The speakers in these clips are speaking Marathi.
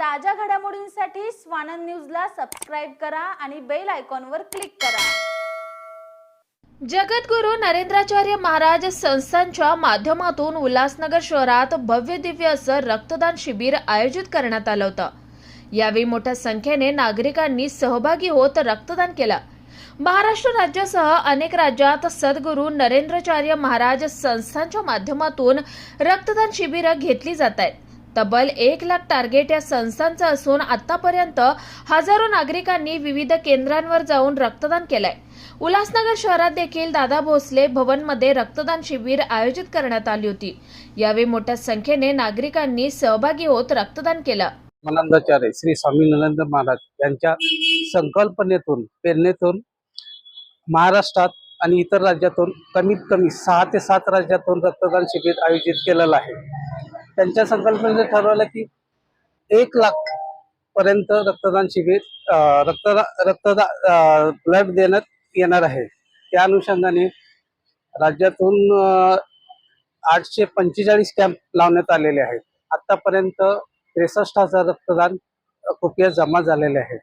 ताज्या घडामोडींसाठी स्वानंद न्यूजला सबस्क्राईब करा आणि बेल आयकॉनवर क्लिक करा. जगद्गुरू नरेंद्राचार्य महाराज संस्थांच्या माध्यमातून उल्हासनगर शहरात भव्य दिव्य असं रक्तदान शिबिर आयोजित करण्यात आलं होतं. यावेळी मोठ्या संख्येने नागरिकांनी सहभागी होत रक्तदान केलं. महाराष्ट्र राज्यासह अनेक राज्यात सद्गुरू नरेंद्राचार्य महाराज संस्थांच्या माध्यमातून रक्तदान शिबिरं घेतली जात आहेत. तब्बल एक लाख टार्गेट या संस्थांचं असून आतापर्यंत हजारो नागरिकांनी विविध केंद्रांवर जाऊन रक्तदान केलंय. उल्हासनगर शहरात देखील दादा भोसले भवनमध्ये रक्तदान शिबिर आयोजित करण्यात आली होती. यावेळी मोठ्या संख्येने नागरिकांनी सहभागी होत रक्तदान केलं. मनांदाचार्य श्री स्वामी नरेंद्र महाराज यांच्या संकल्पनेतून प्रेरणेतून महाराष्ट्रात आणि इतर राज्यातून कमीत कमी सहा ते सात राज्यातून रक्तदान शिबिर आयोजित केलेलं आहे. त्यांच्या संकल्पनेने ठरवलं की एक लाख पर्यंत रक्तदान शिबिर रक्तदा रक्तदा ब्लड देण्यात येणार आहे. त्या अनुषंगाने राज्यातून आठशे पंचेचाळीस कॅम्प लावण्यात आलेले आहेत. आतापर्यंत त्रेसष्ट हजार रक्तदान कृपया जमा झालेले आहे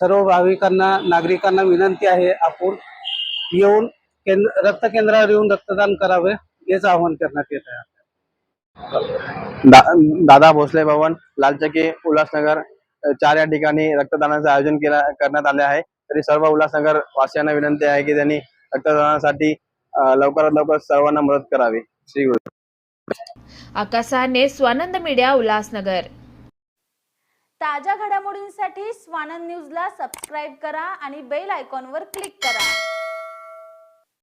सर्व भाविकांना नागरिकांना विनंती आहे आपण येऊन केंद्र रक्तकेंद्रावर येऊन रक्तदान करावे हेच आवाहन करण्यात येत आहे. दा, दादा भोसले भवन लालचकी उल्हासनगर चार या ठिकाणी रक्तदानाचं आयोजन केला करण्यात आले आहे. तरी सर्व उल्हासनगर वासियांना विनंती आहे की त्यांनी रक्तदानासाठी लवकरात लवकर सर्वांना मदत करावी. श्री गुरु. आकाशाने स्वानंद मीडिया उल्हासनगर. ताज्या घडामोडींसाठी स्वानंद न्यूजला सबस्क्राईब करा आणि बेल आयकॉनवर क्लिक करा.